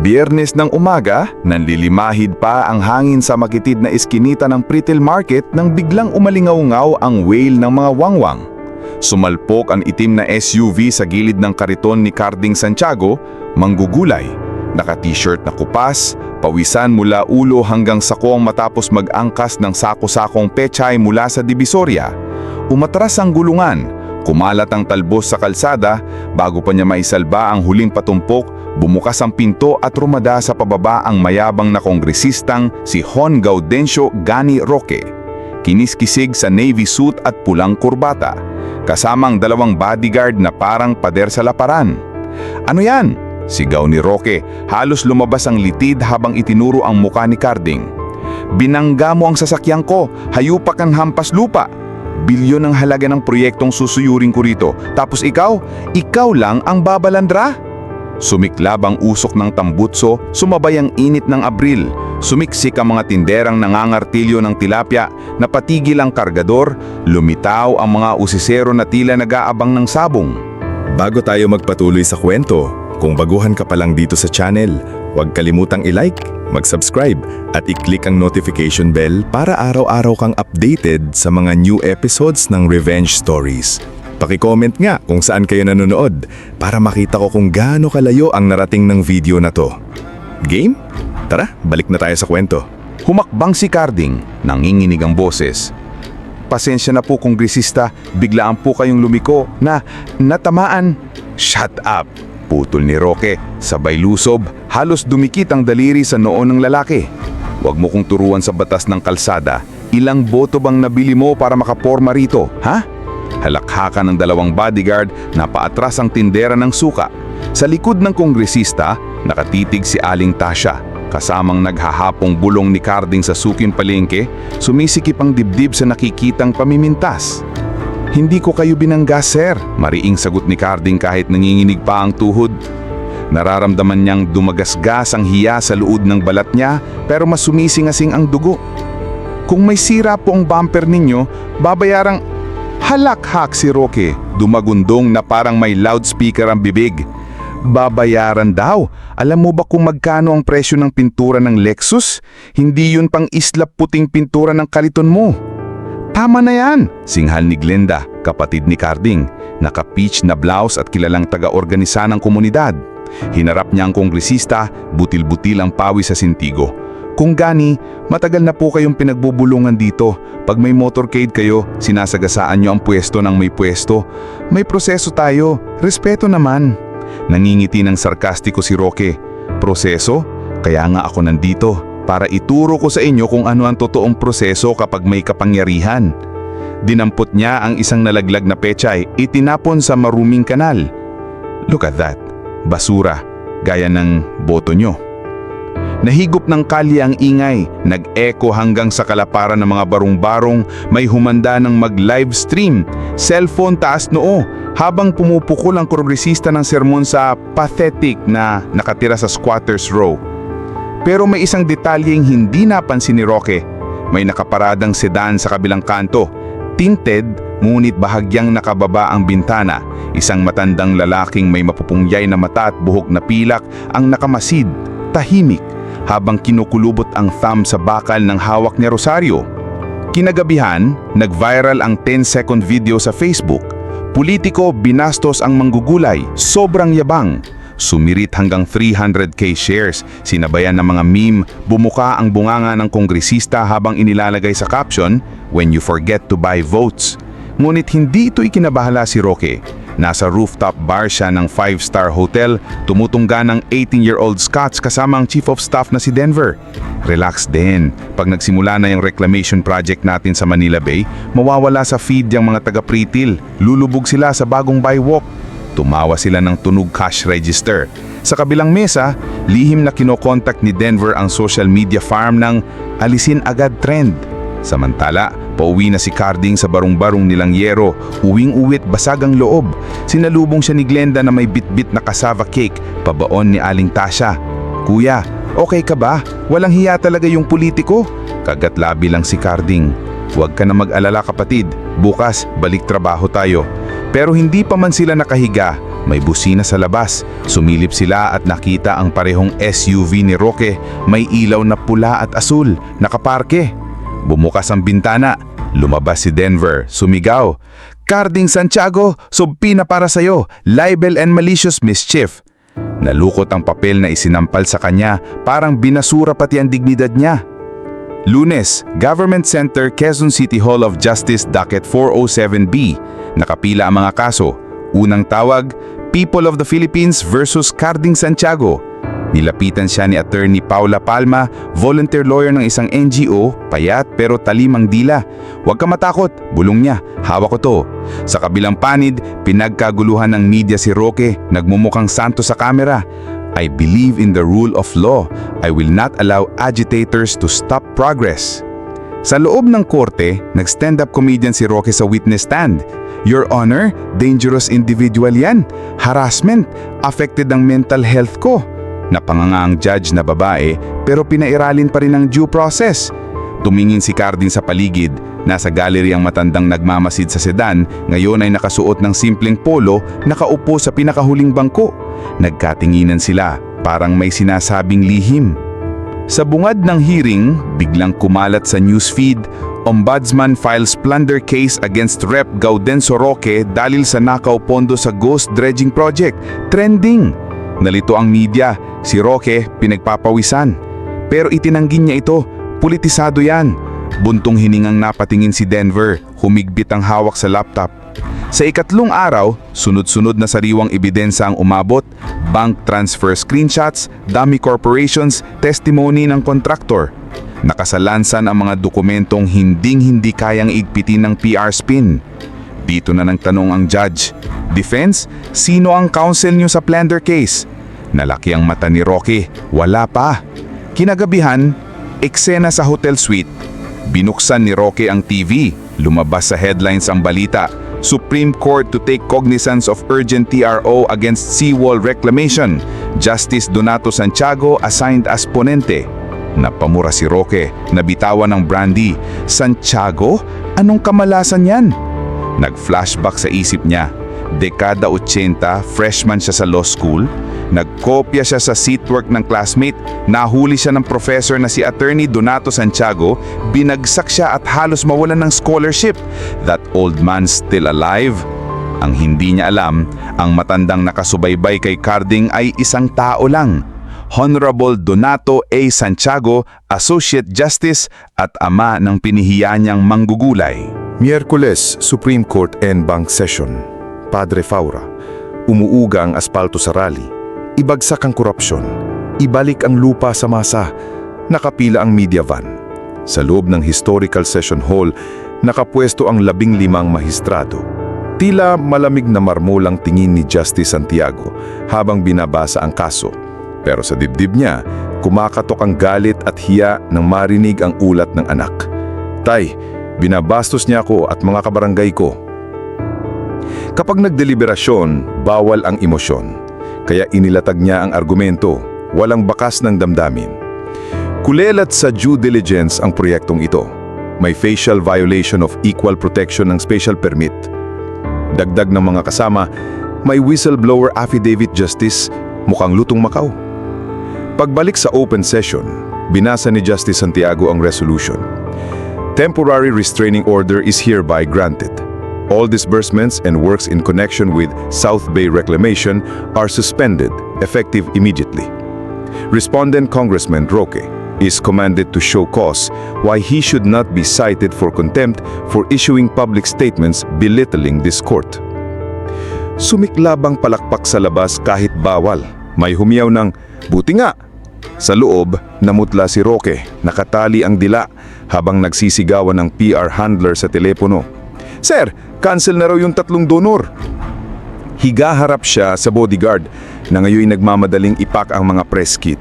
Biyernes ng umaga, nanlilimahid pa ang hangin sa makitid na eskinita ng Pritil Market nang biglang umalingaw-ngaw ang whale ng mga wangwang. Sumalpok ang itim na SUV sa gilid ng kariton ni Carding Santiago, manggugulay. Naka-t-shirt na kupas, pawisan mula ulo hanggang sakong matapos mag-angkas ng sako-sakong pechay mula sa Divisoria. Umatras ang gulungan, kumalat ang talbos sa kalsada, bago pa niya maisalba ang huling patumpok, bumukas ang pinto at rumada sa pababa ang mayabang na kongresistang si Hon Gaudencio Gani Roque. Kiniskisig sa navy suit at pulang kurbata, kasamang dalawang bodyguard na parang pader sa laparan. Ano yan? Sigaw ni Roque, halos lumabas ang litid habang itinuro ang muka ni Carding. Binangga mo ang sasakyan ko, hayupak ang hampas lupa. Bilyon ang halaga ng proyektong susuyurin ko rito. Tapos ikaw, ikaw lang ang babalandra? Sumiklab ang usok ng tambutso, sumabay ang init ng Abril. Sumiksik ang mga tinderang nangangartilyo ng tilapia, napatigil ang kargador, lumitaw ang mga usisero na tila nag-aabang ng sabong. Bago tayo magpatuloy sa kwento, kung baguhan ka pa lang dito sa channel, huwag kalimutang i-like, mag-subscribe at i-click ang notification bell para araw-araw kang updated sa mga new episodes ng Revenge Stories. Paki-comment nga kung saan kayo nanonood para makita ko kung gaano kalayo ang narating ng video na to. Game? Tara, balik na tayo sa kwento. Humakbang si Carding, nanginginig ang boses. Pasensya na po kongresista, biglaan po kayong lumiko na natamaan. Shut up! Putol ni Roque, sabay lusob, halos dumikit ang daliri sa noo ng lalaki. Huwag mo kong turuan sa batas ng kalsada. Ilang boto bang nabili mo para makaporma rito, ha? Halakhakan ng dalawang bodyguard na paatras ang tindera ng suka. Sa likod ng kongresista, nakatitig si Aling Tasha. Kasamang naghahapong bulong ni Carding sa sukin palengke, sumisikip ang dibdib sa nakikitang pamimintas. Hindi ko kayo binangga, sir. Mariing sagot ni Carding kahit nanginginig pa ang tuhod. Nararamdaman niyang dumagasgas ang hiya sa luod ng balat niya pero mas sumisingasing ang dugo. Kung may sira po ang bumper ninyo, babayarang halakhak si Roque, dumagundong na parang may loudspeaker ang bibig. Babayaran daw. Alam mo ba kung magkano ang presyo ng pintura ng Lexus? Hindi yun pang islap puting pintura ng kaliton mo. Tama na yan, singhal ni Glenda, kapatid ni Carding, naka-peach na blouse at kilalang taga-organisa ng komunidad. Hinarap niya ang kongresista, butil-butil ang pawi sa sintigo. Kung gani, matagal na po kayong pinagbubulungan dito. Pag may motorcade kayo, sinasagasaan niyo ang pwesto ng may pwesto. May proseso tayo, respeto naman. Nangingiti ng sarkastiko si Roque. Proseso? Kaya nga ako nandito para ituro ko sa inyo kung ano ang totoong proseso kapag may kapangyarihan. Dinampot niya ang isang nalaglag na pechay, itinapon sa maruming kanal. Look at that. Basura, gaya ng boto nyo. Nahigop ng kalye ang ingay, nag-echo hanggang sa kalaparan ng mga barong-barong, may humanda ng mag-live stream, cellphone taas noo, habang pumupukol ang kongresista ng sermon sa pathetic na nakatira sa squatters row. Pero may isang detalyeng hindi napansin ni Roque. May nakaparadang sedan sa kabilang kanto, tinted ngunit bahagyang nakababa ang bintana. Isang matandang lalaking may mapupungyay na mata at buhok na pilak ang nakamasid, tahimik, habang kinukulubot ang thumb sa bakal ng hawak ni Rosario. Kinagabihan, nag-viral ang 10-second video sa Facebook. Politiko binastos ang manggugulay, sobrang yabang. Sumirit hanggang 300k shares, sinabayan ng mga meme, bumuka ang bunganga ng kongresista habang inilalagay sa caption, When you forget to buy votes. Ngunit hindi ito ikinabahala si Roque. Nasa rooftop bar siya ng 5-star hotel, tumutungga ng 18-year-old Scots kasama ang chief of staff na si Denver. Relax din. Pag nagsimula na yung reclamation project natin sa Manila Bay, mawawala sa feed yung mga taga-pritil. Lulubog sila sa bagong bywalk. Tumawa sila ng tunog cash register. Sa kabilang mesa, lihim na kinokontak ni Denver ang social media farm ng alisin agad trend. Samantala, pauwi na si Carding sa barong-barong nilang yero, uwing-uwit basag ang loob. Sinalubong siya ni Glenda na may bitbit na cassava cake, pabaon ni Aling Tasha. Kuya, okay ka ba? Walang hiya talaga yung politiko. Kagatlabi lang si Carding. Huwag ka na mag-alala kapatid, bukas balik trabaho tayo. Pero hindi pa man sila nakahiga, May busina sa labas. Sumilip sila at nakita ang parehong SUV ni Roque. May ilaw na pula at asul. Nakaparke. Bumukas ang bintana. Lumabas si Denver. Sumigaw. Carding Santiago, subpi na para sa'yo. Libel and malicious mischief. Nalukot ang papel na isinampal sa kanya. Parang binasura pati ang dignidad niya. Lunes, Government Center, Quezon City Hall of Justice, Docket 407B. Nakapila ang mga kaso. Unang tawag, People of the Philippines versus Carding Santiago. Nilapitan siya ni Attorney Paula Palma, volunteer lawyer ng isang NGO, payat pero talimang dila. Huwag ka matakot, bulong niya, hawak ko to. Sa kabilang panid, pinagkaguluhan ng media si Roque, nagmumukhang santo sa kamera. I believe in the rule of law. I will not allow agitators to stop progress. Sa loob ng korte, nag-stand-up comedian si Roque sa witness stand. Your Honor, dangerous individual yan. Harassment. Affected ang mental health ko. Napanganga ang judge na babae pero pinairalin pa rin ang due process. Tumingin si Cardin sa paligid. Nasa gallery ang matandang nagmamasid sa sedan, ngayon ay nakasuot ng simpleng polo, nakaupo sa pinakahuling bangko. Nagkatinginan sila, parang may sinasabing lihim. Sa bungad ng hearing, biglang kumalat sa newsfeed, Ombudsman files plunder case against Rep. Gaudenzo Roque dahil sa nakaw pondo sa ghost dredging project. Trending! Nalito ang media, si Roque pinagpapawisan. Pero itinanggi niya ito, politisado yan. Buntong hiningang napatingin si Denver, humigpit ang hawak sa laptop. Sa ikatlong araw, sunod-sunod na sariwang ebidensya ang umabot, bank transfer screenshots, dummy corporations, testimony ng kontraktor. Nakasalansan ang mga dokumentong hinding-hindi kayang igpitin ng PR spin. Dito na nang tanong ang judge, Defense, sino ang counsel niyo sa plunder case? Nalaki ang mata ni Rocky, wala pa. Kinagabihan, eksena sa hotel suite. Binuksan ni Roque ang TV, lumabas sa headlines ang balita. Supreme Court to take cognizance of urgent TRO against seawall reclamation. Justice Donato Santiago assigned as ponente. Napamura si Roque, nabitawan ng brandy. Santiago? Anong kamalasan yan? Nag-flashback sa isip niya. Dekada 80, freshman siya sa law school. Nagkopya siya sa seatwork ng classmate. Nahuli siya ng professor na si Attorney Donato Santiago. Binagsak siya at halos mawalan ng scholarship. That old man still alive? Ang hindi niya alam, ang matandang nakasubaybay kay Carding ay isang tao lang. Honorable Donato A. Santiago, Associate Justice at ama ng pinihiya niyang manggugulay. Miyerkules, Supreme Court and Bank Session. Padre Faura. Umuuga ang aspalto sa rally. Ibagsak ang korupsyon. Ibalik ang lupa sa masa. Nakapila ang media van. Sa loob ng historical session hall, nakapwesto ang labing limang mahistrado. Tila malamig na marmulang tingin ni Justice Santiago habang binabasa ang kaso. Pero sa dibdib niya, kumakatok ang galit at hiya nang marinig ang ulat ng anak. Tay, binabastos niya ako at mga kabarangay ko. Kapag nagdeliberasyon, bawal ang emosyon. Kaya inilatag niya ang argumento, walang bakas ng damdamin. Kulelat sa due diligence ang proyektong ito. May facial violation of equal protection ng special permit. Dagdag ng mga kasama, may whistleblower affidavit justice, mukhang lutong Macau. Pagbalik sa open session, binasa ni Justice Santiago ang resolution. Temporary restraining order is hereby granted. All disbursements and works in connection with South Bay Reclamation are suspended, effective immediately. Respondent Congressman Roque is commanded to show cause why he should not be cited for contempt for issuing public statements belittling this court. Sumiklabang palakpak sa labas kahit bawal. May humiyaw ng, buti nga! Sa loob, namutla si Roque, nakatali ang dila habang nagsisigawan ng PR handler sa telepono. Sir, cancel na raw yung tatlong donor. Higaharap siya sa bodyguard na ngayon nagmamadaling ipak ang mga press kit.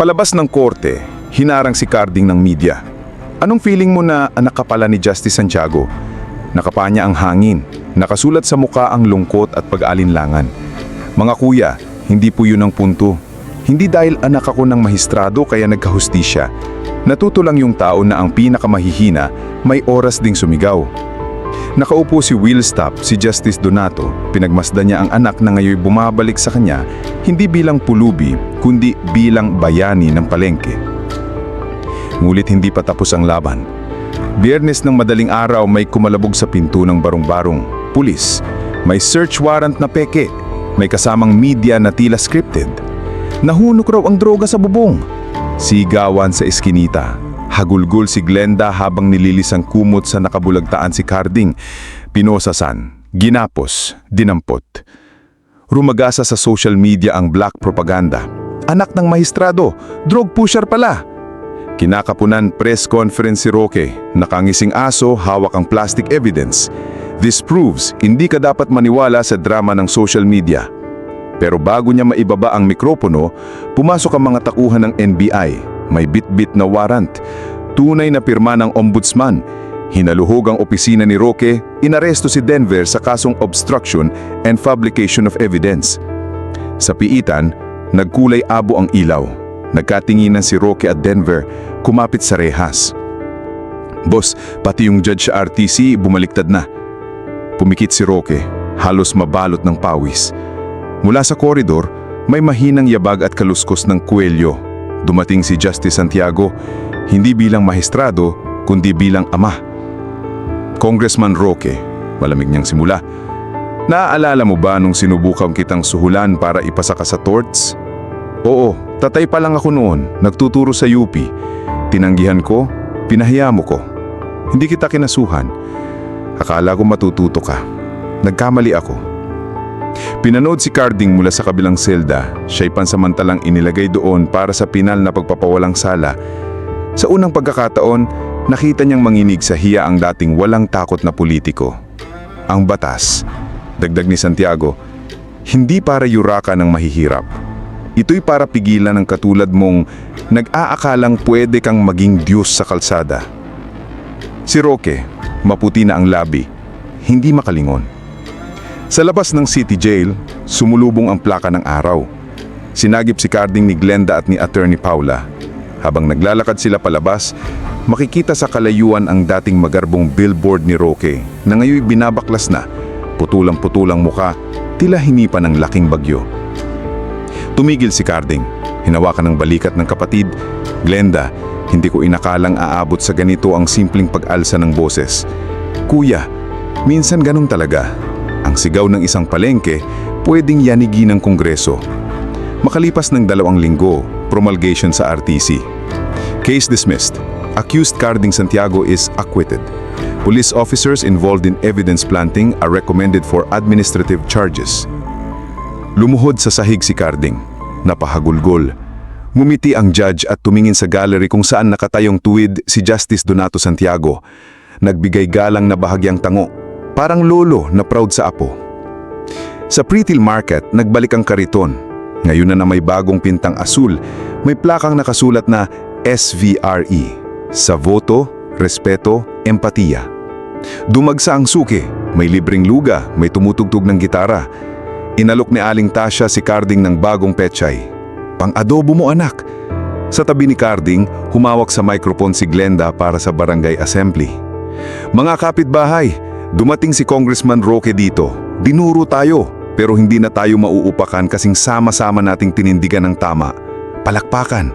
Palabas ng korte, hinarang si Carding ng media. Anong feeling mo na anak ka pala ni Justice Santiago? Nakapanya ang hangin, nakasulat sa muka ang lungkot at pag-alinlangan. Mga kuya, hindi po yun ang punto. Hindi dahil anak ako ng mahistrado kaya nagkahustisya. Natuto lang yung tao na ang pinakamahihina may oras ding sumigaw. Nakaupo si Will Stop, si Justice Donato. Pinagmasdan niya ang anak na ngayon bumabalik sa kanya, hindi bilang pulubi, kundi bilang bayani ng palengke. Ngulit hindi pa tapos ang laban. Biyernes ng madaling araw may kumalabog sa pinto ng barong-barong. Pulis. May search warrant na peke. May kasamang media na tila scripted. Nahunok raw ang droga sa bubong. Sigawan sa eskinita. Hagulgol si Glenda habang nililis ang kumot sa nakabulagtaan si Carding. Pinosasan. Ginapos. Dinampot. Rumagasa sa social media ang black propaganda. Anak ng mahistrado, drug pusher pala. Kinakapunan press conference si Roque, nakangising aso, hawak ang plastic evidence. This proves hindi ka dapat maniwala sa drama ng social media. Pero bago niya maibaba ang mikropono, pumasok ang mga takuhan ng NBI. May bit-bit na warrant. Tunay na pirma ng ombudsman. Hinaluhog ang opisina ni Roque, inaresto si Denver sa kasong obstruction and fabrication of evidence. Sa piitan, nagkulay abo ang ilaw. Nagkatinginan si Roque at Denver, kumapit sa rehas. Boss, pati yung judge sa RTC bumaliktad na. Pumikit si Roque, halos mabalot ng pawis. Mula sa koridor, may mahinang yabag at kaluskos ng kuwelyo. Dumating si Justice Santiago, hindi bilang mahistrado, kundi bilang ama. Congressman Roque, malamig niyang simula. Naaalala mo ba nung sinubukan kitang suhulan para ipasa ka sa torts? Oo, tatay pa lang ako noon, nagtuturo sa UP. Tinanggihan ko, pinahiya mo ko. Hindi kita kinasuhan. Akala ko matututo ka. Nagkamali ako. Pinanood si Carding mula sa kabilang selda. Siya'y pansamantalang inilagay doon para sa pinal na pagpapawalang sala. Sa unang pagkakataon, nakita niyang manginig sa hiya ang dating walang takot na politiko. Ang batas, dagdag ni Santiago, hindi para yuraka ng mahihirap. Ito'y para pigilan ng katulad mong nag-aakalang pwede kang maging Diyos sa kalsada. Si Roque, maputi na ang labi, hindi makalingon. Sa labas ng city jail, sumulubong ang plaka ng araw. Sinagip si Carding ni Glenda at ni Attorney Paula. Habang naglalakad sila palabas, makikita sa kalayuan ang dating magarbong billboard ni Roque na ngayon binabaklas na, putulang-putulang muka, tila hinipan ng laking bagyo. Tumigil si Carding, hinawakan ng balikat ng kapatid, Glenda, hindi ko inakalang aabot sa ganito ang simpleng pag-alsa ng boses. Kuya, minsan ganun talaga. Ang sigaw ng isang palengke, pwedeng yanigi ng kongreso. Makalipas ng dalawang linggo, promulgation sa RTC. Case dismissed. Accused Carding Santiago is acquitted. Police officers involved in evidence planting are recommended for administrative charges. Lumuhod sa sahig si Carding. Napahagulgol. Ngumiti ang judge at tumingin sa gallery kung saan nakatayong tuwid si Justice Donato Santiago. Nagbigay galang na bahagyang tango. Parang lolo na proud sa apo. Sa Pretil Market, nagbalik ang kariton. Ngayon na na may bagong pintang asul, may plakang nakasulat na SVRE. Sa voto, respeto, empatiya. Dumagsa ang suki, may libreng luga, may tumutugtog ng gitara. Inalok ni Aling Tasha si Carding ng bagong petchay. Pang-adobo mo anak. Sa tabi ni Carding, humawak sa microphone si Glenda para sa barangay assembly. Mga kapitbahay, dumating si Congressman Roque dito. Dinuro tayo, pero hindi na tayo mauupakan kasing sama-sama nating tinindigan ng tama. Palakpakan.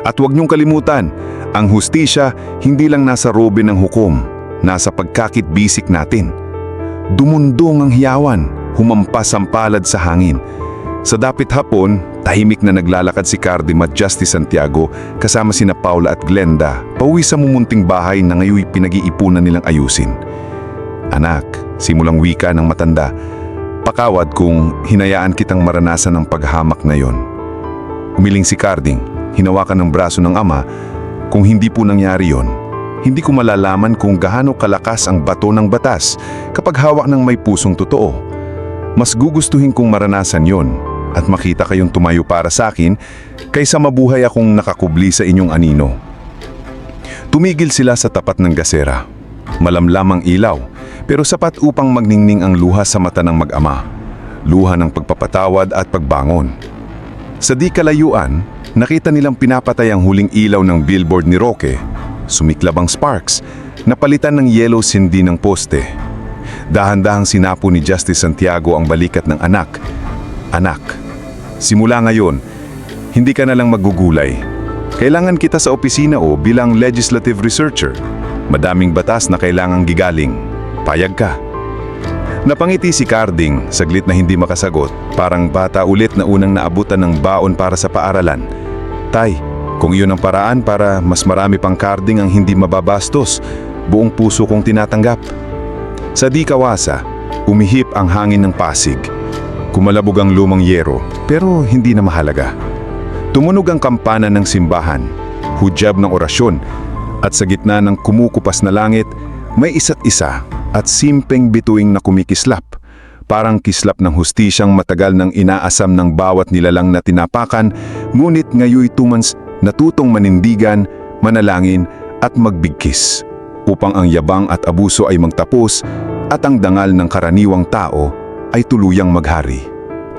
At huwag niyong kalimutan, ang hustisya hindi lang nasa robe ng hukom, nasa pagkakit bisik natin. Dumundong ang hiyawan, humampas ang palad sa hangin. Sa dapit hapon, tahimik na naglalakad si Cardim Justice Santiago kasama sina Paula at Glenda pauwi sa mumunting bahay na ngayon pinag-iipunan nilang ayusin. Anak, simulang wika ng matanda, pakawad kung hinayaan kitang maranasan ang paghamak na yon. Umiling si Carding, hinawakan ng braso ng ama, kung hindi po nangyari yon, hindi ko malalaman kung gaano kalakas ang bato ng batas kapag hawak ng may pusong totoo. Mas gugustuhin kong maranasan yon at makita kayong tumayo para sa akin kaysa mabuhay akong nakakubli sa inyong anino. Tumigil sila sa tapat ng gasera. Malamlam ang ilaw, pero sapat upang magningning ang luha sa mata ng mag-ama. Luha ng pagpapatawad at pagbangon. Sa di kalayuan, nakita nilang pinapatay ang huling ilaw ng billboard ni Roque. Sumiklab ang sparks, napalitan ng yellow sindi ng poste. Dahan-dahang sinapo ni Justice Santiago ang balikat ng anak. Anak, simula ngayon, hindi ka na lang magugulay. Kailangan kita sa opisina o bilang legislative researcher. Madaming batas na kailangang gigaling. Payag ka. Napangiti si Carding, saglit na hindi makasagot, parang bata ulit na unang naabutan ng baon para sa paaralan. Tay, kung iyon ang paraan para mas marami pang Carding ang hindi mababastos, buong puso kong tinatanggap. Sa di kawasa, umihip ang hangin ng Pasig. Kumalabog ang lumang yero, pero hindi na mahalaga. Tumunog ang kampana ng simbahan, hudyab ng orasyon, at sa gitna ng kumukupas na langit, may isa't isa at simpeng bituing na kumikislap. Parang kislap ng hustisyang matagal ng inaasam ng bawat nilalang na tinapakan, ngunit ngayoy tumans natutong manindigan, manalangin at magbigkis upang ang yabang at abuso ay magtapos at ang dangal ng karaniwang tao ay tuluyang maghari.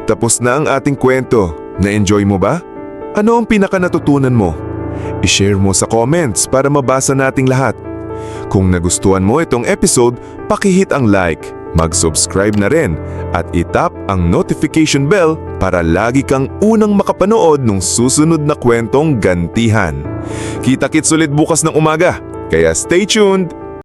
Tapos na ang ating kwento. Na-enjoy mo ba? Ano ang pinaka natutunan mo? I-share mo sa comments para mabasa nating lahat. Kung nagustuhan mo itong episode, pakihit ang like, mag-subscribe na rin, at itap ang notification bell para lagi kang unang makapanood ng susunod na kwentong gantihan. Kita-kits ulit bukas ng umaga, kaya stay tuned!